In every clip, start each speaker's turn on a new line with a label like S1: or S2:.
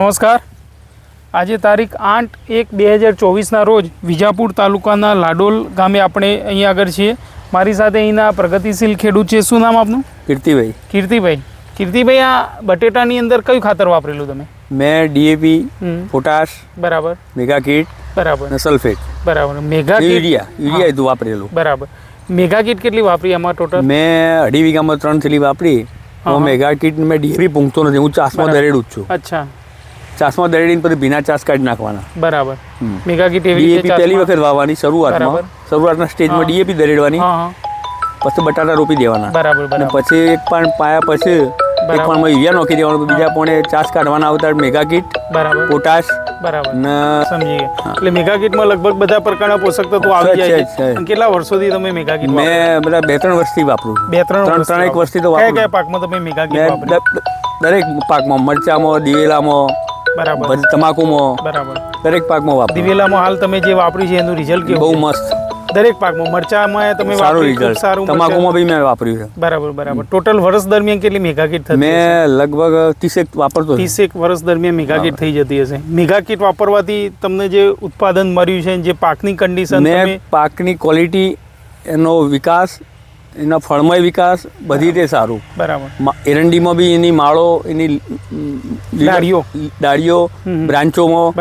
S1: નમસ્કાર. આજે તારીખ આઠ એક બે હજાર ચોવીસના રોજ વિજાપુર તાલુકાના લાડોલ ગામે આપણે અહીંયા આગળ છીએ. મારી સાથે અહીંના પ્રગતિશીલ ખેડૂત છે. શું નામ આપનું?
S2: કીર્તિભાઈ.
S1: કીર્તિભાઈ. કીર્તિભાઈ આ બટેટાની અંદર કયું ખાતર વાપરેલું તમે?
S2: મેં ડીએપી પોટાશ
S1: બરાબર.
S2: મેગા કીટ
S1: બરાબર
S2: સલ્ફેટ.
S1: બરાબર. મેગા
S2: યુરિયા યુરિયા બધું વાપરેલું.
S1: બરાબર. મેગા કીટ કેટલી વાપરી આમાં ટોટલ
S2: મેં અઢી વીઘામાં ત્રણ થેલી વાપરી.
S1: હું
S2: મેગા કીટ મેં ડીએપી પૂંખતો નથી. હું ચાસમાં. દરેડું જ છું.
S1: અચ્છા.
S2: ચાસમાં દરેડીને પછી ભીના ચાસ કાઢી નાખવાના.
S1: બરાબર.
S2: હમ.
S1: મેગા કીટ એવી
S2: ડીએપી પહેલી વખત વાવવાની શરૂઆતમાં. શરૂઆતના. સ્ટેજમાં ડીએપી દરેડવાની. પછી બટાટા રોપી દેવાના.
S1: બરાબર
S2: અને પછી એક પણ પાયા પછી એક પણ યુરિયા નાખી દેવાનું. બીજા પોણે ચાસ કાઢવાના આવતા મેગા કીટ
S1: બરાબર.
S2: પોટાશ
S1: બરાબર.
S2: ને
S1: સમજી ગયા. એટલે મેગા કીટમાં લગભગ બધા પ્રકારના પોષક તત્વો આવી જાય
S2: છે,
S1: કેટલા વર્ષોથી તમે મેગા કીટ
S2: મેં બધા બે ત્રણ વર્ષથી વાપરું
S1: બે ત્રણ
S2: ત્રણ- એક વર્ષથી તો વાપરું.
S1: કયા પાકમાં તમે મેગા કીટ વાપરી
S2: દરેક પાકમાં મરચામાં દિવેલામાં
S1: બરાબર.
S2: તમાકુમાં
S1: બરાબર.
S2: દરેક પાકમાં વાપરો.
S1: દિવેલામાં હાલ તમે જે વાપરી છે એનું રિઝલ્ટ કેવું બહુ
S2: મસ્ત.
S1: દરેક પાકમાં. મરચામાં તમે
S2: સારું રિઝલ્ટ
S1: સારું
S2: તમાકુમાં બી મેં વાપર્યું છે.
S1: બરાબર બરાબર. ટોટલ વર્ષ દરમિયાન કેટલી મેગા કીટ થતી
S2: મેં લગભગ ત્રીસેક વાપરતો.
S1: ત્રીસેક વર્ષ દરમિયાન મેગા કીટ થઈ જતી હશે. મેગા કીટ વાપરવાથી તમને જે ઉત્પાદન મળ્યું છે જે પાકની કન્ડિશન
S2: પાકની ક્વોલિટી એનો વિકાસ એના ફળમય વિકાસ બધી રીતે સારું.
S1: બરાબર.
S2: એરંડીમાં બી એની માળો એની
S1: ડાળીઓ.
S2: ડાળીઓ બ્રાન્ચોમાં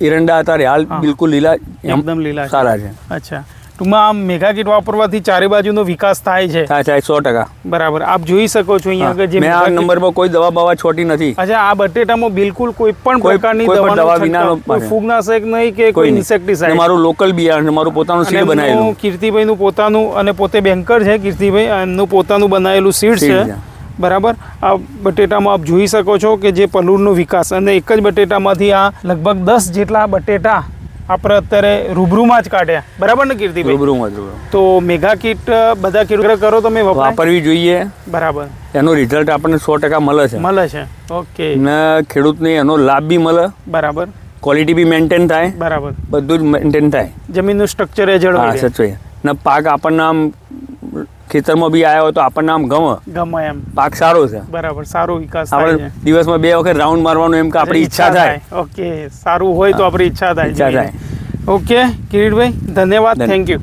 S2: એરંડા અત્યારે હાલ બિલકુલ લીલા
S1: એકદમ લીલા
S2: સારા છે.
S1: અચ્છા. ટૂંકમાં આમ મેગા કીટ વાપરવાથી ચારે બાજુનો વિકાસ થાય છે.
S2: થાય થાય સો ટકા.
S1: બરાબર. આપ જોઈ શકો છો અહીંયા આગળ જે
S2: મેં આ નંબરમાં કોઈ દવા બવા છોટી નથી.
S1: અચ્છા આ બટેટામાં બિલકુલ કોઈ પણ પ્રકારની
S2: દવા પાકે.
S1: ફૂગનાશક નહીં કે કોઈ
S2: કોઈ
S1: ઇન્સેક્ટિસાઇડ.
S2: મારું લોકલ બિયારણ મારું પોતાનું સીડ બનાવેલું.
S1: કીર્તિભાઈનું પોતાનું અને પોતે બેન્કર છે કીર્તિભાઈ એમનું પોતાનું બનાવેલું સીડ છે. બરાબર? આ બટેટામાં આપ જોઈ શકો છો કે જે પલુરનો વિકાસ અને એક જ બટેટામાંથી આ લગભગ દસ જેટલા બટેટા આપણે અત્યારે રૂબરૂમાં જ કાઢ્યા. બરાબર ને કીર્તિ
S2: રૂબરૂમાં જ
S1: તો મેગા કીટ બધા કીટ કરો તમે
S2: વાપરવી જોઈએ.
S1: બરાબર.
S2: એનું રિઝલ્ટ આપણને સો ટકા મળે છે.
S1: મળે છે. ઓકે.
S2: ને ખેડૂતને એનો લાભ બી મળે.
S1: બરાબર.
S2: ક્વોલિટી બી મેન્ટેન થાય.
S1: બરાબર.
S2: બધું જ મેન્ટેન થાય.
S1: જમીનનું સ્ટ્રક્ચર એ જળવાય.
S2: સચવાય ને પાક આપણને આમ ખેતરમાં બી આવ્યો હોય તો આપણને આમ ગમે.
S1: ગમે એમ.
S2: પાક સારો છે.
S1: બરાબર સારો વિકાસ થાય
S2: આપણે દિવસમાં બે વખત રાઉન્ડ મારવાનું એમ કે આપણી ઈચ્છા થાય.
S1: ઓકે સારું હોય તો આપણી ઈચ્છા થાય
S2: ઈચ્છા
S1: ઓકે કિરીટભાઈ ધન્યવાદ
S2: ધન્ય-
S1: થેન્ક યુ